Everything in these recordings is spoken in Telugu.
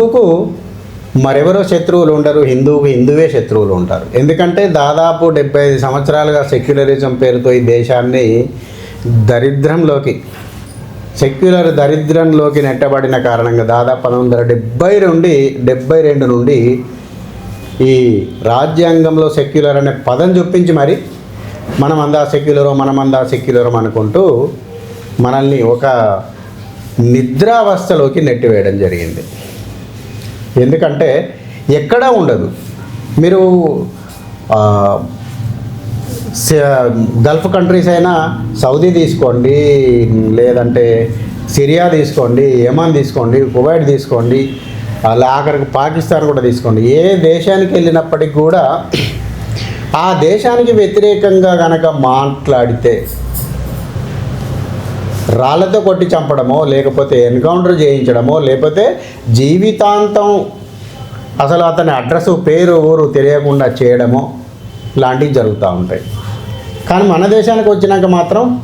హిందువుకు మరెవరో శత్రువులు ఉండరు. హిందువుకు హిందువే శత్రువులు ఉంటారు. ఎందుకంటే దాదాపు డెబ్బై ఐదు సంవత్సరాలుగా సెక్యులరిజం పేరుతో ఈ దేశాన్ని దరిద్రంలోకి సెక్యులర్ దరిద్రంలోకి నెట్టబడిన కారణంగా దాదాపు పంతొమ్మిది వందల డెబ్బై నుండి డెబ్బై రెండు నుండి ఈ రాజ్యాంగంలో సెక్యులర్ అనే పదం చూపించి మరి మనం అందా సెక్యులరో మనమందా సెక్యులరం అనుకుంటూ మనల్ని ఒక నిద్రావస్థలోకి నెట్టివేయడం జరిగింది. ఎందుకంటే ఎక్కడా ఉండదు. మీరు గల్ఫ్ కంట్రీస్ అయినా సౌదీ తీసుకోండి లేదంటే సిరియా తీసుకోండి యమన్ తీసుకోండి కువైట్ తీసుకోండి అలా ఆఖరికి పాకిస్తాన్ కూడా తీసుకోండి. ఏ దేశానికి వెళ్ళినప్పటికీ కూడా ఆ దేశానికి వ్యతిరేకంగా కనుక మాట్లాడితే రాళ్ళతో కొట్టి చంపడమో లేకపోతే ఎన్కౌంటర్ చేయించడమో లేకపోతే జీవితాంతం అసలు అతని అడ్రస్ పేరు ఊరు తెలియకుండా చేయడమో లాంటివి జరుగుతూ ఉంటాయి. కానీ మన దేశానికి వచ్చినాక మాత్రం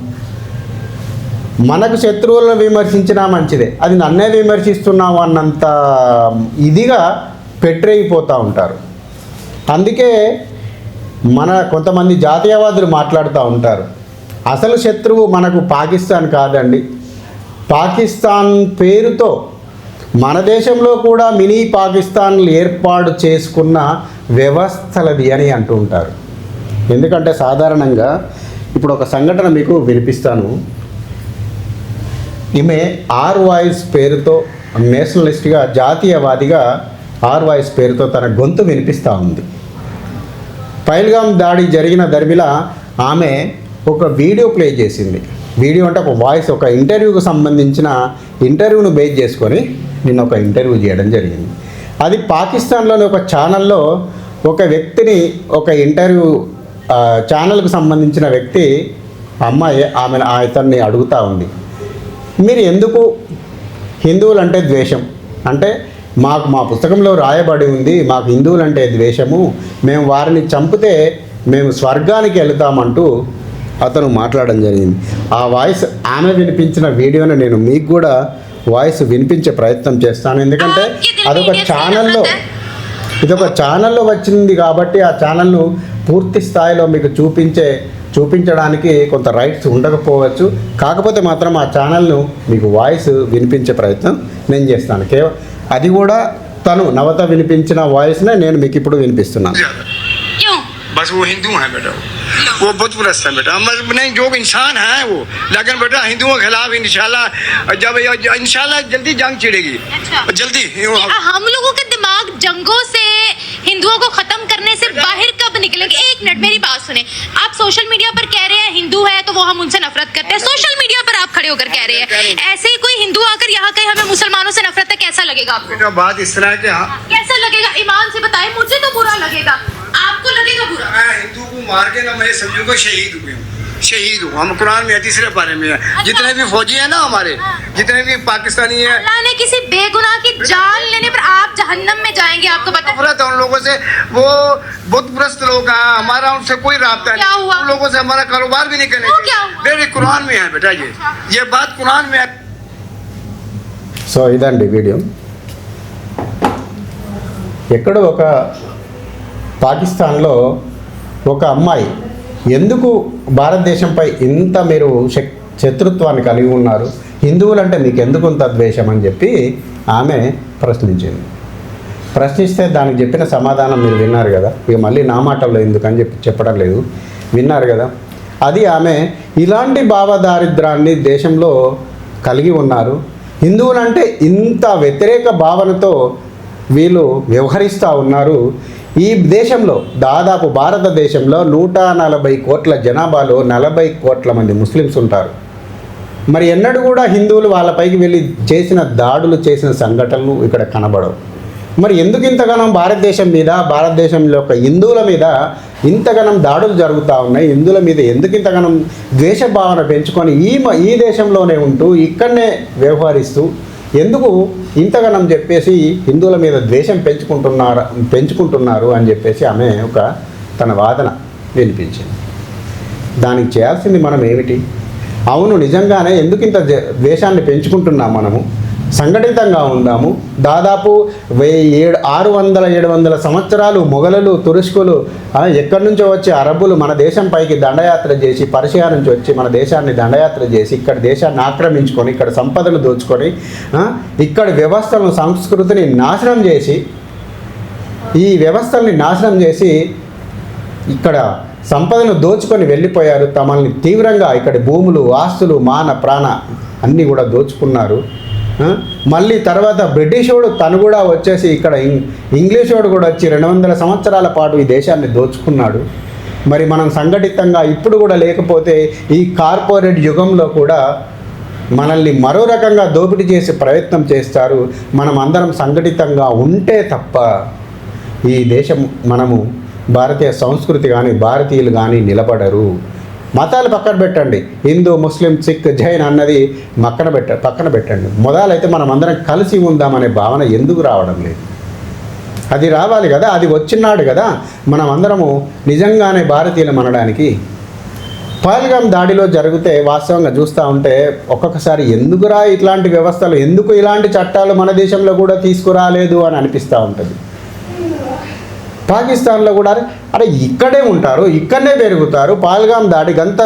మనకు శత్రువులను విమర్శించినా మంచిదే. అది నన్నే విమర్శిస్తున్నావు అన్నంత ఇదిగా పెట్టరేగిపోతూ ఉంటారు. అందుకే మన కొంతమంది జాతీయవాదులు మాట్లాడుతూ ఉంటారు. అసలు శత్రువు మనకు పాకిస్తాన్ కాదండి. పాకిస్తాన్ పేరుతో మన దేశంలో కూడా మినీ పాకిస్తాన్లు ఏర్పాటు చేసుకున్న వ్యవస్థలది అని అంటూ ఉంటారు. ఎందుకంటే సాధారణంగా ఇప్పుడు ఒక సంఘటన మీకు వినిపిస్తాను. ఈమె ఆర్ వాయిస్ పేరుతో నేషనలిస్ట్గా జాతీయవాదిగా ఆర్ వాయిస్ పేరుతో తన గొంతు వినిపిస్తూ ఉంది. పైల్గాం దాడి జరిగిన దరిమిల ఆమె ఒక వీడియో ప్లే చేసింది. వీడియో అంటే ఒక వాయిస్ ఒక ఇంటర్వ్యూకి సంబంధించిన ఇంటర్వ్యూను బేస్ చేసుకొని నిన్న ఒక ఇంటర్వ్యూ చేయడం జరిగింది. అది పాకిస్తాన్లోని ఒక ఛానల్లో ఒక వ్యక్తిని ఒక ఇంటర్వ్యూ ఛానల్కు సంబంధించిన వ్యక్తి అమ్మాయి ఆమె ఇతన్ని అడుగుతూ ఉంది. మీరు ఎందుకు హిందువులు అంటే ద్వేషం? అంటే మాకు మా పుస్తకంలో రాయబడి ఉంది మాకు హిందువులంటే ద్వేషము మేము వారిని చంపితే మేము స్వర్గానికి వెళతామంటూ అతను మాట్లాడడం జరిగింది. ఆ వాయిస్ ఆమె వినిపించిన వీడియోని నేను మీకు కూడా వాయిస్ వినిపించే ప్రయత్నం చేస్తాను. ఎందుకంటే అదొక ఛానల్లో ఇదొక ఛానల్లో వచ్చింది కాబట్టి ఆ ఛానల్ను పూర్తి స్థాయిలో మీకు చూపించే చూపించడానికి కొంత రైట్స్ ఉండకపోవచ్చు. కాకపోతే మాత్రం ఆ ఛానల్ను మీకు వాయిస్ వినిపించే ప్రయత్నం నేను చేస్తాను. కేవలం అది కూడా తను నవత వినిపించిన వాయిస్నే నేను మీకు ఇప్పుడు వినిపిస్తున్నాను. बस वो हिंदू हैं बेटा वो। बुत प्रस्त हैं बेटा। मतलब नहीं जो इंसान है वो। लेकिन बेटा हिंदुओं के खिलाफ इन जब इंशाल्लाह जल्दी जंग छिड़ेगी अच्छा। जल्दी। हम लोगों के दिमाग जंगों से हिंदुओं को खत्म करने से बाहर कब निकलेंगे? एक मिनट मेरी बात सुने। आप सोशल मीडिया पर कह रहे हैं हिंदू है तो वो हम उनसे नफरत करते हैं। सोशल मीडिया पर आप खड़े होकर कह रहे हैं। ऐसे ही कोई हिंदू आकर यहाँ कहे हमें मुसलमानों से नफरत है कैसा लगेगा आपको? बात इस तरह कि हाँ कैसा लगेगा? ईमान से बताए मुझे तो बुरा लगेगा। आपको लगेगा बुरा मैं हिंदू को मार के ना मैं समझूंगा शहीद हुए हूँ शहीद हूँ हम कुरान में है, तीसरे पारे में है जितने भी फौजी हैं ना हमारे जितने भी पाकिस्तानी हैं अल्लाह ने किसी बेगुनाह की जान लेने पर आप जहन्नम में जाएंगे आपको पता है नफरत है उन लोगों से वो बुत प्रस्त लोग हैं हमारा उनसे कोई रास्ता क्या नहीं हुआ? उन लोगों से हमारा कारोबार भी नहीं करने वो चाहिए। क्या हुआ? मेरे कुरान में है बेटा ये ये बात कुरान में है సో ఇదండి వీడియో ఎక్కడో ఒక పాకిస్తాన్లో ఒక అమ్మాయి ఎందుకు భారతదేశంపై ఇంత మీరు శక్ శత్రుత్వాన్ని కలిగి ఉన్నారు? హిందువులంటే మీకు ఎందుకు ఇంత ద్వేషం అని చెప్పి ఆమె ప్రశ్నించింది. ప్రశ్నిస్తే దానికి చెప్పిన సమాధానం మీరు విన్నారు కదా? ఇక మళ్ళీ నా మాటల్లో ఎందుకని చెప్పి చెప్పడం లేదు. విన్నారు కదా? అది ఆమె ఇలాంటి భావదారిద్రాన్ని దేశంలో కలిగి ఉన్నారు. హిందువులంటే ఇంత వ్యతిరేక భావనతో వీళ్ళు వ్యవహరిస్తూ ఉన్నారు. ఈ దేశంలో దాదాపు భారతదేశంలో నూట నలభై కోట్ల జనాభాలో నలభై కోట్ల మంది ముస్లిమ్స్ ఉంటారు. మరి ఎన్నడూ కూడా హిందువులు వాళ్ళపైకి వెళ్ళి చేసిన దాడులు చేసిన సంఘటనలు ఇక్కడ కనబడవు. మరి ఎందుకు ఇంతగానం భారతదేశం మీద భారతదేశంలో యొక్క హిందువుల మీద ఇంతగానం దాడులు జరుగుతూ ఉన్నాయి? హిందువుల మీద ఎందుకు ఇంతగానం ద్వేష భావన పెంచుకొని ఈ మ- ఈ దేశంలోనే ఉంటూ ఇక్కడనే వ్యవహరిస్తూ ఎందుకు ఇంతగానం చెప్పేసి హిందువుల మీద ద్వేషం పెంచుకుంటున్నారు పెంచుకుంటున్నారు అని చెప్పేసి ఆమె ఒక తన వాదన వినిపించింది. దానికి చేయాల్సింది మనం ఏమిటి అవును నిజంగానే ఎందుకు ఇంత ద్వేషాన్ని పెంచుకుంటున్నాం మనము? సంఘటితంగా ఉందాము. దాదాపు వెయ్యి ఏడు ఆరు వందల ఏడు వందల సంవత్సరాలు మొఘలులు తురుష్కులు ఎక్కడి నుంచో వచ్చి అరబ్బులు మన దేశం పైకి దండయాత్ర చేసి పర్షియా నుంచి వచ్చి మన దేశాన్ని దండయాత్ర చేసి ఇక్కడ దేశాన్ని ఆక్రమించుకొని ఇక్కడ సంపదలు దోచుకొని ఇక్కడ వ్యవస్థలను సంస్కృతిని నాశనం చేసి ఈ వ్యవస్థల్ని నాశనం చేసి ఇక్కడ సంపదను దోచుకొని వెళ్ళిపోయారు. తమల్ని తీవ్రంగా ఇక్కడ భూములు ఆస్తులు మాన ప్రాణ అన్నీ కూడా దోచుకున్నారు. మళ్ళీ తర్వాత బ్రిటిషోడు తను కూడా వచ్చేసి ఇక్కడ ఇంగ్లీషోడు కూడా వచ్చి రెండు వందల సంవత్సరాల పాటు ఈ దేశాన్ని దోచుకున్నాడు. మరి మనం సంఘటితంగా ఇప్పుడు కూడా లేకపోతే ఈ కార్పొరేట్ యుగంలో కూడా మనల్ని మరో రకంగా దోపిడీ చేసే ప్రయత్నం చేస్తారు. మనం అందరం సంఘటితంగా ఉంటే తప్ప ఈ దేశం మనము భారతీయ సంస్కృతి కానీ భారతీయులు కానీ నిలబడరు. మతాలు పక్కన పెట్టండి. హిందూ ముస్లిం సిక్ జైన్ అన్నది మక్కన పెట్ట పక్కన పెట్టండి. మొదలైతే మనం అందరం కలిసి ఉందామనే భావన ఎందుకు రావడం లేదు? అది రావాలి కదా అది వచ్చినాడు కదా మనం అందరము నిజంగానే భారతీయులం అనడానికి పహల్గామ్ దాడిలో జరిగితే వాస్తవంగా చూస్తూ ఉంటే ఒక్కొక్కసారి ఎందుకురా ఇట్లాంటి వ్యవస్థలు ఎందుకు ఇలాంటి చట్టాలు మన దేశంలో కూడా తీసుకురాలేదు అని అనిపిస్తూ ఉంటుంది. పాకిస్తాన్లో కూడా అరే ఇక్కడే ఉంటారు ఇక్కడనే పెరుగుతారు. పాల్గాం దాడి గంత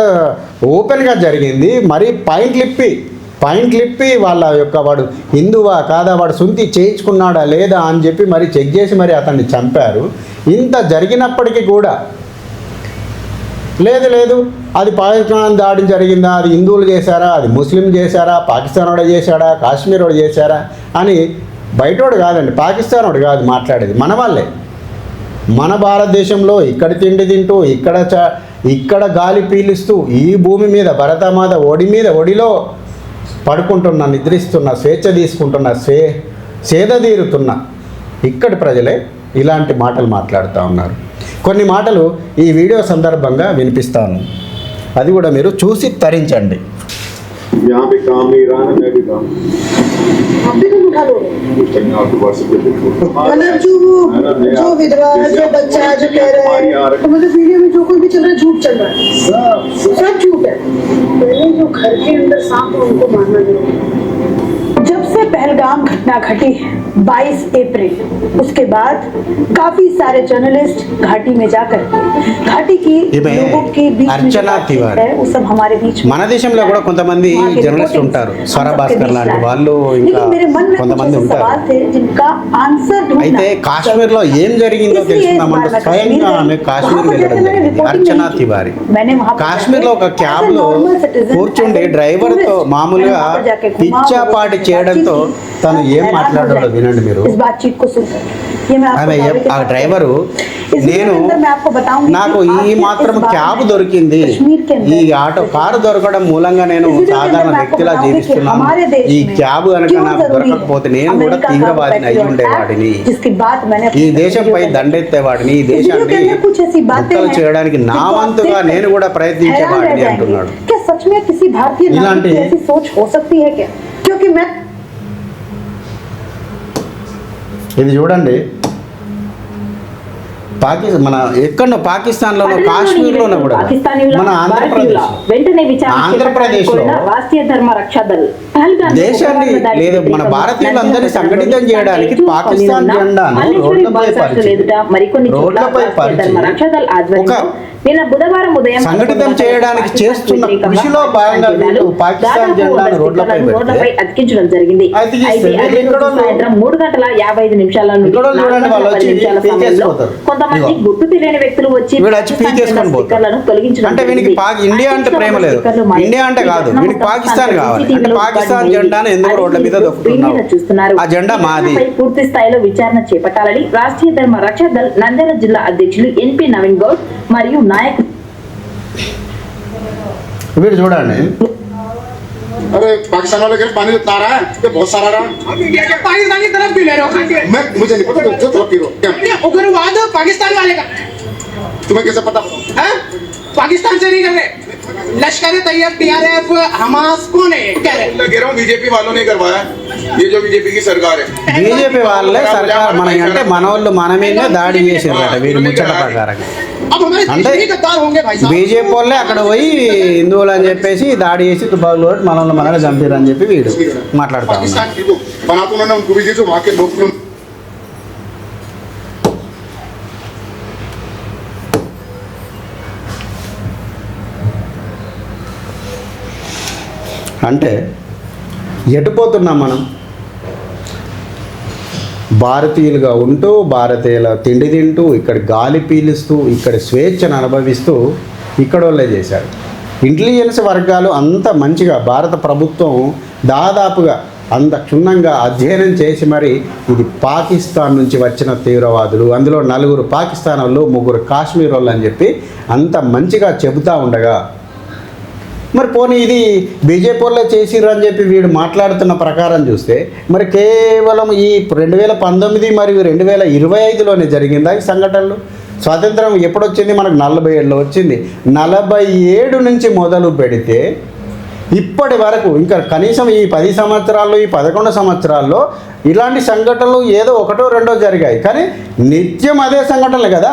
ఓపెన్గా జరిగింది. మరి పాయింట్లు లిప్పి పాయింట్లు లిప్పి వాళ్ళ యొక్క వాడు హిందువా కాదా వాడు సుంతి చేయించుకున్నాడా లేదా అని చెప్పి మరి చెక్ చేసి మరి అతన్ని చంపారు. ఇంత జరిగినప్పటికీ కూడా లేదు లేదు. అది పాకిస్తాన్ దాడి జరిగిందా? అది హిందువులు చేశారా? అది ముస్లిం చేశారా? పాకిస్తాన్ వాడు చేశాడా? కాశ్మీర్ వాడు చేశారా? అని బయటోడు కాదండి పాకిస్తాన్ వాడు కాదు మాట్లాడేది మన వాళ్ళే. మన భారతదేశంలో ఇక్కడ తిండి తింటూ ఇక్కడ చ ఇక్కడ గాలి పీలుస్తూ ఈ భూమి మీద భరతమాత ఒడి మీద ఒడిలో పడుకుంటున్న నిద్రిస్తున్న స్వేచ్ఛ తీసుకుంటున్న స్వే సేద తీరుతున్న ఇక్కడి ప్రజలే ఇలాంటి మాటలు మాట్లాడుతూ ఉన్నారు. కొన్ని మాటలు ఈ వీడియో సందర్భంగా వినిపిస్తాను. అది కూడా మీరు చూసి తరించండి. मतलब जो जो विधवा जो बच्चा है जो कह रहा है तो मतलब वीडियो में जो कोई भी चल रहा है झूठ चल रहा है सब झूठ है। पहले जो घर के अंदर सांप है, उनको मारना ज़रूरी है जब से पहलगाम घटना घटी 22 अप्रैल उसके बाद काफी सारे जर्नलिस्ट घाटी में जाकर घाटी की ये मैं- लोगों के बीच में जो अर्चना बातचीत तिवारी। है वो सब हमारे बीच में మన దేశంలో కూడా కొంతమంది वहाँ के జర్నలిస్ట్ reportings ఉంటారు हम స్వర सबके భాస్కర్ बीच లాంటి लाए। వాళ్ళు ఇంకా लेकिन मेरे मन में कुछ కొంతమంది ऐसे ఉంటారు सवाल थे जिनका आंसर ढूंढना అయితే కాశ్మీర్లో ఏం జరిగిందో इसलिए इस తెలుసుకుందామంటే बार मैं స్వయంగా कश्मीर ఆమె गई। కాశ్మీర్ वहाँ पर వెళ్ళడం जैसे मैंने జరిగింది reporting అర్చనా नहीं की। తివారీ मैंने वहाँ पर కాశ్మీర్లో ఒక जाके as a క్యాబ్లో normal citizen, కూర్చుండి as a డ్రైవర్తో tourist, మామూలుగా मैंने वहाँ पर जाके घूमा, పిచ్చాపాటి वो చేయడంతో విషయంలో తను ఏం మాట్లాడాలో వినండి మీరు. ఆమె ఆ డ్రైవరు నేను నాకు ఈ మాత్రం క్యాబ్ దొరికింది. ఈ ఆటో కారు దొరకడం మూలంగా నేను సాధారణ వ్యక్తిలా జీవిస్తున్నాను. ఈ క్యాబ్ కనుక నాకు దొరకకపోతే నేను కూడా తీవ్రవాదిని అయి ఉండేవాడిని. ఈ దేశంపై దండెత్తేవాడిని. ఈ దేశాన్ని ముక్కలు చేయడానికి నా వంతుగా నేను కూడా ప్రయత్నించేవాడిని అంటున్నాడు. ఇలాంటి సోచ్ ఇది చూడండి. పాకిస్తాన్ మన ఎక్కడో పాకిస్తాన్లోనో కాశ్మీర్లోనో కూడా మన ఆంధ్రప్రదేశ్. వెంటనే విచారణ ఆంధ్రప్రదేశ్లో చేపట్టాలని కోరిన రాష్ట్రీయ ధర్మ రక్షా దళ్. పహల్గామ్ దేశాన్ని లేదు మన భారతీయులందరినీ సంఘటితం చేయడానికి పాకిస్తాన్ జెండాను రోడ్లపై పరిచి రోడ్లపై పరిచి ఒక నిన్న బుధవారం ఉదయం సంఘటితం 11 గంటలకు చేయడానికి చేస్తున్న కృషిలో భాగంగా పాకిస్తాన్ వీళ్ళు పాకిస్తాన్ జెండాను రోడ్లపై రోడ్లపై అతికించడం జరిగింది. అయితే సాయంత్రం మూడు గంటల యాభై ఐదు నిమిషాల నుండి నిమిషాల సమయంలో. కొంతమంది. గుర్తు తెలియని వ్యక్తులు వచ్చి. స్టిక్కర్లను తొలగించడం అంటే వీనికి ఇండియా అంటే ప్రేమ లేదు. ఇండియా అంటే కాదు. వీనికి పాకిస్తాన్ కావాలి. అంటే పాకిస్తాన్ జెండాను ఎందుకు. రోడ్ల మీద చూస్తున్నారు. ఆ జెండా మాది. పూర్తి స్థాయిలో విచారణ చేపట్టాలని రాష్ట్రీయ ధర్మ రక్షా దళ్ నంద్యాల జిల్లా అధ్యక్షులు ఎన్పి నవీన్ గౌడ్ మరియు నాయకులు వీడు చూడండి अरे पाकिस्तान वाले घर पानी उतना रहा है ये बहुत सारा रहा पाकिस्तान की तरफ क्यों ले रहे हो खाके? मैं मुझे नहीं पता जो तरफ पी रहे हो क्या ये उग्रवाद पाकिस्तान वाले का तुम्हें कैसे पता है पाकिस्तान से नहीं कर रहे लश्कर तैयब टीआरएफ हमास कौन है क्या है मैं कह रहा हूँ बीजेपी वालों ने करवाया ये जो बीजेपी की सरकार है బీజేపీ వాళ్ళే సర్కార్ మన అంటే మన వాళ్ళు మన మీదే దాడి చేసిర్రట వీరి ముచ్చట ప్రకారంగా अब हमारे देश అంటే బీజేపీ వాళ్ళే అక్కడ పోయి హిందువులు అని చెప్పేసి దాడి చేసి తుపాకులు కొట్టి మనల్ని మనల్ని చంపారు అని చెప్పి వీడు మాట్లాడతా అంటే ఎటుపోతున్నాం మనం? భారతీయులుగా ఉంటూ భారతీయుల తిండి తింటూ ఇక్కడ గాలి పీలుస్తూ ఇక్కడ స్వేచ్ఛను అనుభవిస్తూ ఇక్కడ వాళ్ళే చేశారు. ఇంటెలిజెన్స్ వర్గాలు అంత మంచిగా భారత ప్రభుత్వం దాదాపుగా అంత క్షుణ్ణంగా అధ్యయనం చేసి మరి ఇది పాకిస్తాన్ నుంచి వచ్చిన తీవ్రవాదులు. అందులో నలుగురు పాకిస్తాన్ వాళ్ళు ముగ్గురు కాశ్మీర్ వాళ్ళు అని చెప్పి అంత మంచిగా చెబుతూ ఉండగా మరి పోనీ ఇది బీజేపీ వాళ్ళే చేసిర్రు అని చెప్పి వీడు మాట్లాడుతున్న ప్రకారం చూస్తే మరి కేవలం ఈ రెండు వేల పంతొమ్మిది మరియు రెండు వేల ఇరవై ఐదులోనే జరిగిందా ఈ సంఘటనలు? స్వాతంత్రం ఎప్పుడు వచ్చింది మనకు నలభై ఏడులో వచ్చింది. నలభై ఏడు నుంచి మొదలు పెడితే ఇప్పటి వరకు ఇంకా కనీసం ఈ పది సంవత్సరాల్లో ఈ పదకొండు సంవత్సరాల్లో ఇలాంటి సంఘటనలు ఏదో ఒకటో రెండో జరిగాయి. కానీ నిత్యం అదే సంఘటనలు కదా?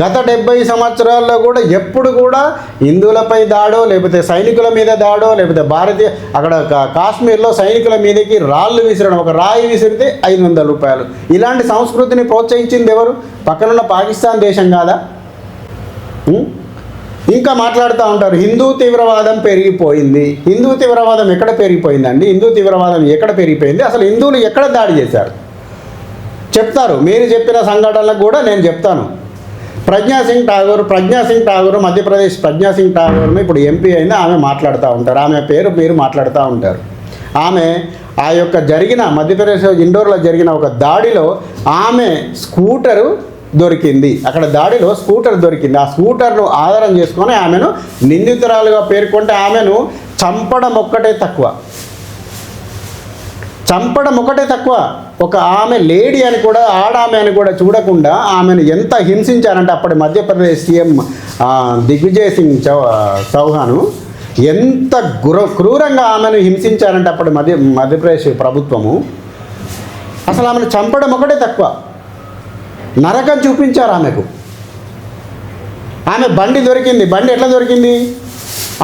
గత డెబ్బై సంవత్సరాల్లో కూడా ఎప్పుడు కూడా హిందువులపై దాడో లేకపోతే సైనికుల మీద దాడో లేకపోతే భారతీయ అక్కడ కాశ్మీర్లో సైనికుల మీదకి రాళ్ళు విసిరడం ఒక రాయి విసిరితే ఐదు వందల రూపాయలు. ఇలాంటి సంస్కృతిని ప్రోత్సహించింది ఎవరు? పక్కనున్న పాకిస్తాన్ దేశం కాదా? ఇంకా మాట్లాడుతూ ఉంటారు హిందూ తీవ్రవాదం పెరిగిపోయింది. హిందూ తీవ్రవాదం ఎక్కడ పెరిగిపోయిందండి? హిందూ తీవ్రవాదం ఎక్కడ పెరిగిపోయింది? అసలు హిందువులు ఎక్కడ దాడి చేశారు? చెప్తారు మీరు చెప్పిన సంఘటనలకు కూడా నేను చెప్తాను. ప్రజ్ఞా సింగ్ ఠాగూర్ ప్రజ్ఞా సింగ్ ఠాగూర్ మధ్యప్రదేశ్ ప్రజ్ఞాసింగ్ ఠాగూర్ని ఇప్పుడు ఎంపీ అయినా ఆమె మాట్లాడుతూ ఉంటారు. ఆమె పేరు మీరు మాట్లాడుతూ ఉంటారు. ఆమె ఆ యొక్క జరిగిన మధ్యప్రదేశ్ ఇండోర్లో జరిగిన ఒక దాడిలో ఆమె స్కూటరు దొరికింది. అక్కడ దాడిలో స్కూటర్ దొరికింది. ఆ స్కూటర్ను ఆధారం చేసుకొని ఆమెను నిందితురాలుగా పేర్కొంటే ఆమెను చంపడం ఒక్కటే తక్కువ. చంపడం ఒకటే తక్కువ. ఒక ఆమె లేడీ అని కూడా ఆడామె అని కూడా చూడకుండా ఆమెను ఎంత హింసించారంటే అప్పటి మధ్యప్రదేశ్ సీఎం దిగ్విజయ్ సింగ్ చౌ చౌహాను ఎంత గుర క్రూరంగా ఆమెను హింసించారంటే అప్పటి మధ్య మధ్యప్రదేశ్ ప్రభుత్వము. అసలు ఆమెను చంపడం ఒకటే తక్కువ. నరకం చూపించారు ఆమెకు. ఆమె బండి దొరికింది. బండి ఎట్లా దొరికింది?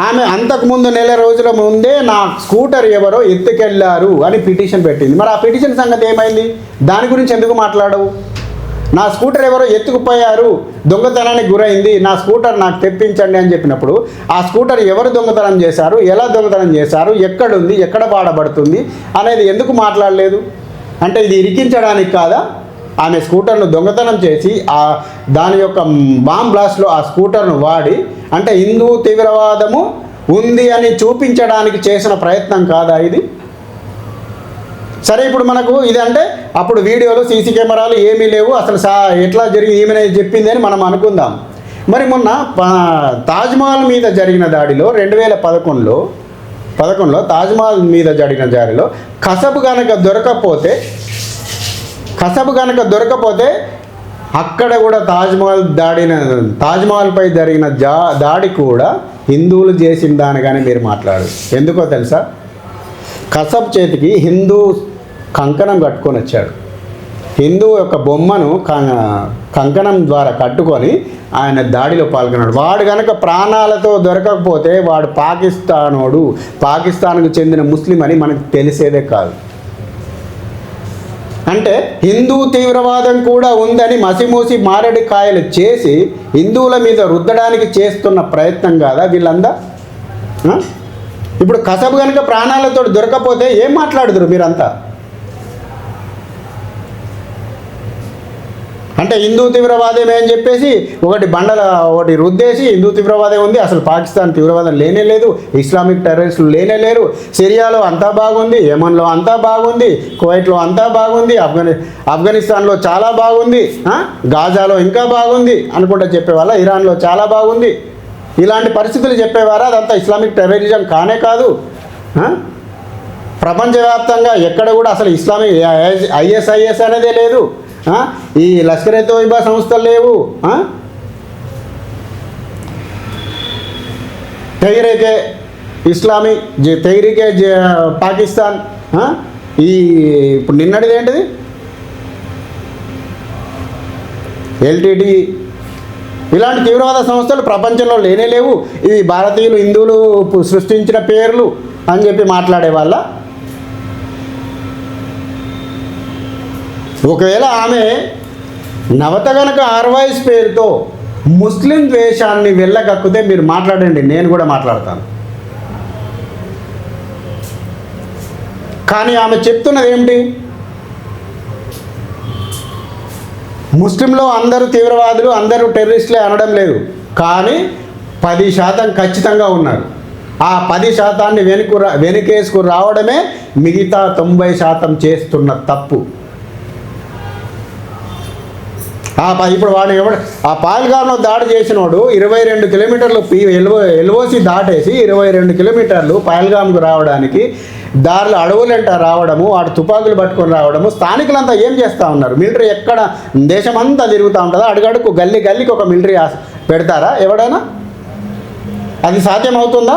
ఆమె అంతకుముందు నెల రోజుల ముందే నా స్కూటర్ ఎవరో ఎత్తుకెళ్ళారు అని పిటిషన్ పెట్టింది. మరి ఆ పిటిషన్ సంగతి ఏమైంది? దాని గురించి ఎందుకు మాట్లాడవు? నా స్కూటర్ ఎవరో ఎత్తుకుపోయారు దొంగతనానికి గురైంది నా స్కూటర్ నాకు తెప్పించండి అని చెప్పినప్పుడు ఆ స్కూటర్ ఎవరు దొంగతనం చేశారు ఎలా దొంగతనం చేశారు ఎక్కడుంది ఎక్కడ వాడబడుతుంది అనేది ఎందుకు మాట్లాడలేదు? అంటే ఇది ఇరికించడానికి కాదా? ఆమె స్కూటర్ను దొంగతనం చేసి ఆ దాని యొక్క బాంబ్ బ్లాస్ట్లో ఆ స్కూటర్ను వాడి అంటే హిందూ తీవ్రవాదము ఉంది అని చూపించడానికి చేసిన ప్రయత్నం కాదా ఇది? సరే ఇప్పుడు మనకు ఇది అంటే అప్పుడు వీడియోలు సీసీ కెమెరాలు ఏమీ లేవు అసలు సా ఎట్లా జరిగి ఏమైనా చెప్పింది అని మనం అనుకుందాం. మరి మొన్న తాజ్మహల్ మీద జరిగిన దాడిలో రెండు వేల పదకొండులో పదకొండులో తాజ్మహల్ మీద జరిగిన దాడిలో కసబు కనుక దొరకకపోతే కసబు కనుక దొరకపోతే అక్కడ కూడా తాజ్మహల్ దాడిన తాజ్మహల్పై జరిగిన జా దాడి కూడా హిందువులు చేసిన దానిగానే మీరు మాట్లాడు. ఎందుకో తెలుసా? కసబ్ చేతికి హిందూ కంకణం కట్టుకొని వచ్చాడు. హిందూ యొక్క బొమ్మను కంకణం ద్వారా కట్టుకొని ఆయన దాడిలో పాల్గొన్నాడు. వాడు కనుక ప్రాణాలతో దొరకకపోతే వాడు పాకిస్తానోడు. పాకిస్తాన్కు చెందిన ముస్లిం అని మనకు తెలిసేదే కాదు. అంటే హిందూ తీవ్రవాదం కూడా ఉందని మసిమూసి మారడి కాయలు చేసి హిందువుల మీద రుద్దడానికి చేస్తున్న ప్రయత్నం కాదా వీళ్ళందా? ఇప్పుడు కసబు కనుక ప్రాణాలతో దొరకపోతే ఏం మాట్లాడుదురు మీరంతా? అంటే హిందూ తీవ్రవాదమే అని చెప్పేసి ఒకటి బండల ఒకటి రుద్దేసి హిందూ తీవ్రవాదే ఉంది అసలు పాకిస్తాన్ తీవ్రవాదం లేనే లేదు ఇస్లామిక్ టెర్రరిస్టులు లేనే లేరు సిరియాలో అంతా బాగుంది యమన్లో అంతా బాగుంది కువైట్లో అంతా బాగుంది ఆఫ్ఘని ఆఫ్ఘనిస్తాన్లో చాలా బాగుంది గాజాలో ఇంకా బాగుంది అనుకుంటా చెప్పేవాళ్ళ ఇరాన్లో చాలా బాగుంది ఇలాంటి పరిస్థితులు చెప్పేవారా అదంతా ఇస్లామిక్ టెర్రరిజం కానే కాదు ప్రపంచవ్యాప్తంగా ఎక్కడ కూడా అసలు ఇస్లామిక్ ఐఎస్ఐఎస్ అనేదే లేదు ఈ లష్కర్ ఏ తోయిబా సంస్థలు లేవు? ఆ? తెహరీకే ఇస్లామీ జ- తెహరీకే పాకిస్తాన్ ఈ ఇప్పుడు నిన్నటిది ఏంటిది? ఎల్టీటీ ఇలాంటి తీవ్రవాద సంస్థలు ప్రపంచంలో లేనే లేవు. ఇవి భారతీయులు హిందువులు సృష్టించిన పేర్లు అని చెప్పి మాట్లాడే వాళ్ళ ఒకవేళ ఆమె నవత గనక ఆర్వాయిస్ పేరుతో ముస్లిం ద్వేషాన్ని వెళ్ళగక్కితే మీరు మాట్లాడండి నేను కూడా మాట్లాడతాను. కానీ ఆమె చెప్తున్నది ఏమిటి? ముస్లింలో అందరూ తీవ్రవాదులు అందరూ టెర్రరిస్టులే అనడం లేదు. కానీ పది శాతం ఖచ్చితంగా ఉన్నారు. ఆ పది శాతాన్ని వెనుకు రా వెనుకేసుకు రావడమే మిగతా తొంభై శాతం చేస్తున్న తప్పు. ఇప్పుడు వాడు ఎవడు? ఆ పాల్గాంలో దాడి చేసినోడు ఇరవై రెండు కిలోమీటర్లు పి ఎల్ఓ ఎల్ఓసి దాటేసి ఇరవై రెండు కిలోమీటర్లు పాల్గాంకు రావడానికి దారిలో అడవులంట రావడము వాడు తుపాకులు పట్టుకొని రావడము స్థానికులంతా ఏం చేస్తూ ఉన్నారు? మిలిటరీ ఎక్కడ దేశమంతా తిరుగుతూ ఉంటుందో? అడుగడుకు గల్లి గల్లికి ఒక మిలిటరీ పెడతారా ఎవడైనా? అది సాధ్యం అవుతుందా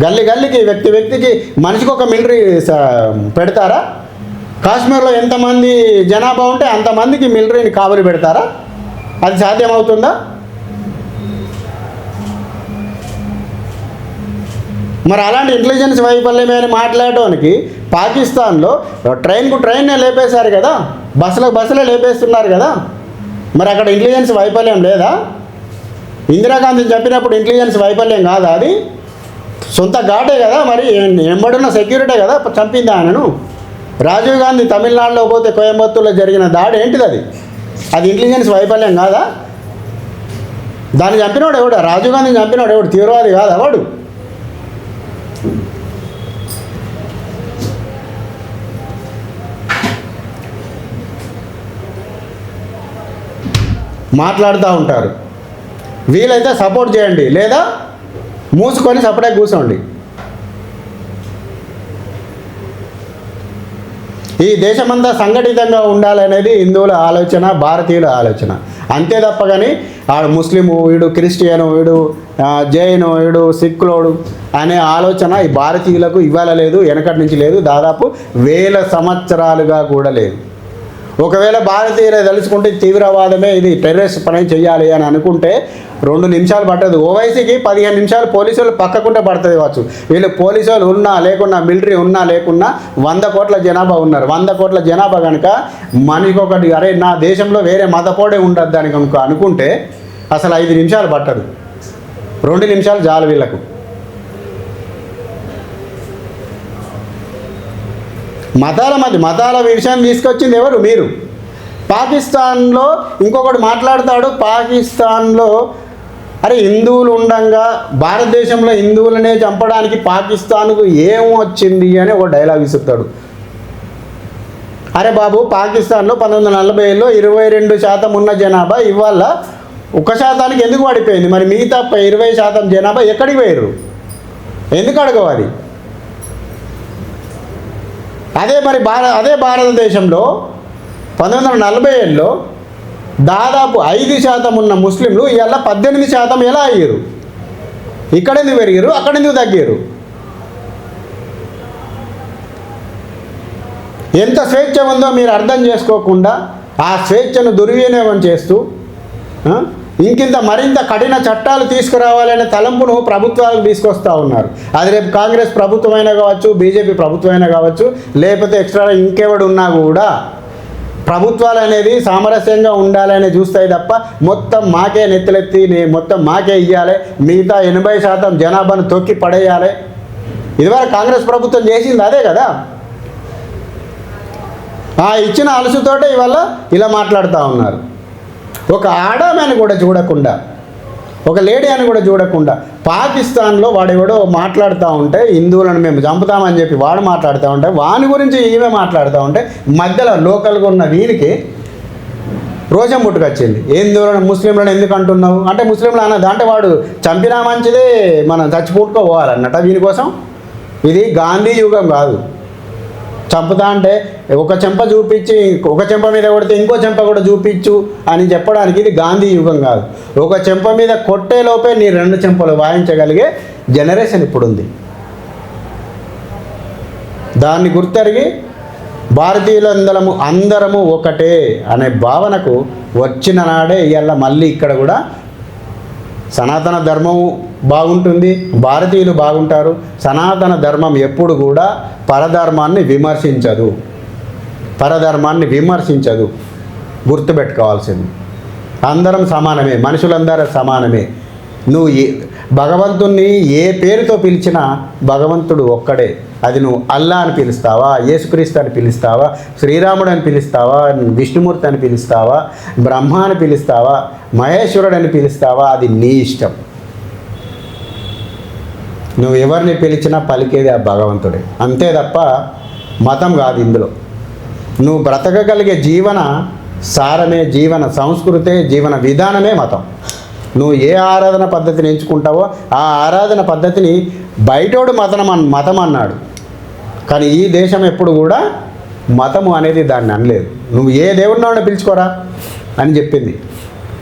గల్లి గల్లికి వ్యక్తి వ్యక్తికి మనిషికి ఒక మిలిటరీ స- పెడతారా? కాశ్మీర్లో ఎంతమంది జనాభా ఉంటే అంతమందికి మిలిటరీని కావలి పెడతారా? అది సాధ్యమవుతుందా? మరి అలాంటి ఇంటెలిజెన్స్ వైఫల్యమే అని మాట్లాడటానికి పాకిస్తాన్లో ట్రైన్కు ట్రైన్నే లేపేశారు కదా? బస్సులకు బస్సులే లేపేస్తున్నారు కదా? మరి అక్కడ ఇంటెలిజెన్స్ వైఫల్యం లేదా? ఇందిరాగాంధీ చెప్పినప్పుడు ఇంటెలిజెన్స్ వైఫల్యం కాదా అది? సొంత ఘాటే కదా మరి ఎంబడున్న సెక్యూరిటీ కదా చంపింది ఆయనను? రాజీవ్ గాంధీ తమిళనాడులో పోతే కోయంబత్తూరులో జరిగిన దాడి ఏంటిది అది? అది ఇంటెలిజెన్స్ వైఫల్యం కాదా? దాన్ని చంపినోడు ఎవడు? రాజీవ్ గాంధీని చంపినోడు ఎవడు? తీవ్రవాది కాదా వాడు? మాట్లాడుతూ ఉంటారు. వీలైతే సపోర్ట్ చేయండి. లేదా మూసుకొని సపరేట్ కూర్చోండి. ఈ దేశమంతా సంఘటితంగా ఉండాలనేది హిందువుల ఆలోచన భారతీయుల ఆలోచన. అంతే తప్ప కానీ ఆడు ముస్లిము వీడు క్రిస్టియను వీడు జైను వీడు సిక్కులోడు అనే ఆలోచన ఈ భారతీయులకు ఇవ్వాల లేదు వెనకటి నుంచి లేదు దాదాపు వేల సంవత్సరాలుగా కూడా లేదు. ఒకవేళ భారతీయులు తెలుసుకుంటే తీవ్రవాదమే ఇది టెర్రరిస్ట్ పని చేయాలి అని అనుకుంటే రెండు నిమిషాలు పట్టదు. ఓవైసీకి పదిహేను నిమిషాలు పోలీసులు పక్కకుంటే పడుతుంది కావచ్చు. వీళ్ళు పోలీసులు ఉన్నా లేకున్నా మిలిటరీ ఉన్నా లేకున్నా వంద కోట్ల జనాభా ఉన్నారు. వంద కోట్ల జనాభా కనుక మనిషికి అరే నా దేశంలో వేరే మతపోడే ఉండద్దు అని కనుక అనుకుంటే అసలు ఐదు నిమిషాలు పట్టదు. రెండు నిమిషాలు చాలు వీళ్ళకు. మతాల మధ్య మతాల విషయం తీసుకొచ్చింది ఎవరు? మీరు. పాకిస్తాన్లో ఇంకొకటి మాట్లాడతాడు. పాకిస్తాన్లో అరే హిందువులు ఉండంగా భారతదేశంలో హిందువులనే చంపడానికి పాకిస్తాన్కు ఏం వచ్చింది అని ఒక డైలాగ్ ఇస్తాడు. అరే బాబు పాకిస్తాన్లో పంతొమ్మిది వందల నలభైలో ఇరవై రెండు శాతం ఉన్న జనాభా ఇవాళ ఒక శాతానికి ఎందుకు పడిపోయింది మరి మిగతా ఇరవై శాతం జనాభా ఎక్కడికి పోయారు? ఎందుకు అడగవు అదే మరి భార అదే భారతదేశంలో పంతొమ్మిది వందల నలభై ఏడులో దాదాపు ఐదు శాతం ఉన్న ముస్లింలు ఇవాళ పద్దెనిమిది శాతం ఎలా అయ్యారు? ఇక్కడెందుకు పెరిగారు? అక్కడెందుకు తగ్గారు? ఎంత స్వేచ్ఛ ఉందో మీరు అర్థం చేసుకోకుండా ఆ స్వేచ్ఛను దుర్వినియోగం చేస్తూ ఇంకింత మరింత కఠిన చట్టాలు తీసుకురావాలనే తలంపును ప్రభుత్వాలకు తీసుకొస్తూ ఉన్నారు. అది రేపు కాంగ్రెస్ ప్రభుత్వమైనా కావచ్చు బీజేపీ ప్రభుత్వమైనా కావచ్చు లేకపోతే ఎక్స్ట్రా ఇంకెవడు ఉన్నా కూడా ప్రభుత్వాలు అనేది సామరస్యంగా ఉండాలని చూస్తాయి తప్ప మొత్తం మాకే నెత్తలెత్తి మొత్తం మాకే ఇవ్వాలి మిగతా ఎనభై శాతం జనాభాను తొక్కి పడేయాలి. ఇదివరకు కాంగ్రెస్ ప్రభుత్వం చేసింది అదే కదా. ఆ ఇచ్చిన అలసుతోటే ఇవాళ ఇలా మాట్లాడుతూ ఉన్నారు. ఒక ఆడమని కూడా చూడకుండా ఒక లేడీ అని కూడా చూడకుండా పాకిస్తాన్లో వాడెవడో మాట్లాడుతూ ఉంటే హిందువులను మేము చంపుతామని చెప్పి వాడు మాట్లాడుతూ ఉంటే వాని గురించి ఈమె మాట్లాడుతూ ఉంటే మధ్యలో లోకల్గా ఉన్న వీనికి రోజం పుట్టుకొచ్చింది హిందువులను ముస్లింలను ఎందుకు అంటున్నావు? అంటే ముస్లింలు అన్నది అంటే వాడు చంపినా మంచిదే మనం చచ్చిపోట్టుకోవాలన్నట వీనికోసం ఇది గాంధీ యుగం కాదు. చంపుతా అంటే ఒక చెంప చూపించి ఒక చెంప మీద కొడితే ఇంకో చెంప కూడా చూపించు అని చెప్పడానికి ఇది గాంధీ యుగం కాదు. ఒక చెంప మీద కొట్టే లోపే నీ రెండు చెంపలు వాయించగలిగే జనరేషన్ ఇప్పుడు ఉంది దాన్ని గుర్తెరిగి భారతీయులందరము అందరము ఒకటే అనే భావనకు వచ్చిన నాడే ఇవాళ మళ్ళీ ఇక్కడ కూడా సనాతన ధర్మం బాగుంటుంది భారతీయులు బాగుంటారు. సనాతన ధర్మం ఎప్పుడు కూడా పరధర్మాన్ని విమర్శించదు. పరధర్మాన్ని విమర్శించదు. గుర్తుపెట్టుకోవాల్సింది. అందరం సమానమే మనుషులందరూ సమానమే. నువ్వు ఏ భగవంతుణ్ణి ఏ పేరుతో పిలిచినా భగవంతుడు ఒక్కడే. అది నువ్వు అల్లా అని పిలుస్తావా యేసుక్రీస్తు అని పిలుస్తావా శ్రీరాముడు అని పిలుస్తావా విష్ణుమూర్తి అని పిలుస్తావా బ్రహ్మ అని పిలుస్తావా మహేశ్వరుడు అని పిలుస్తావా అది నీ ఇష్టం. నువ్వు ఎవరిని పిలిచినా పలికేది ఆ భగవంతుడే. అంతే తప్ప మతం కాదు ఇందులో. నువ్వు బ్రతకగలిగే జీవన సారమే జీవన సంస్కృతే జీవన విధానమే మతం. నువ్వు ఏ ఆరాధన పద్ధతిని ఎంచుకుంటావో ఆ ఆరాధన పద్ధతిని బయటోడు మతం అన్ మతం అన్నాడు కానీ ఈ దేశం ఎప్పుడు కూడా మతము అనేది దాన్ని అనలేదు. నువ్వు ఏ దేవుడినో పిలుచుకోరా? అని చెప్పింది.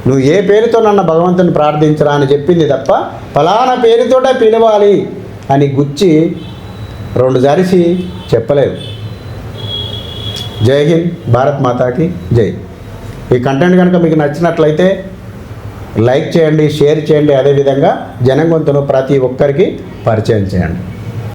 నువ్వు ఏ పేరుతో నన్న భగవంతుని ప్రార్థించరా అని చెప్పింది తప్ప ఫలానా పేరుతోటే పిలవాలి అని గుచ్చి రెండు జరిసి చెప్పలేదు. జై హింద్ భారత్ మాతాకి జై. ఈ కంటెంట్ కనుక మీకు నచ్చినట్లయితే లైక్ చేయండి షేర్ చేయండి అదేవిధంగా జనం గొంతును ప్రతి ఒక్కరికి పరిచయం చేయండి.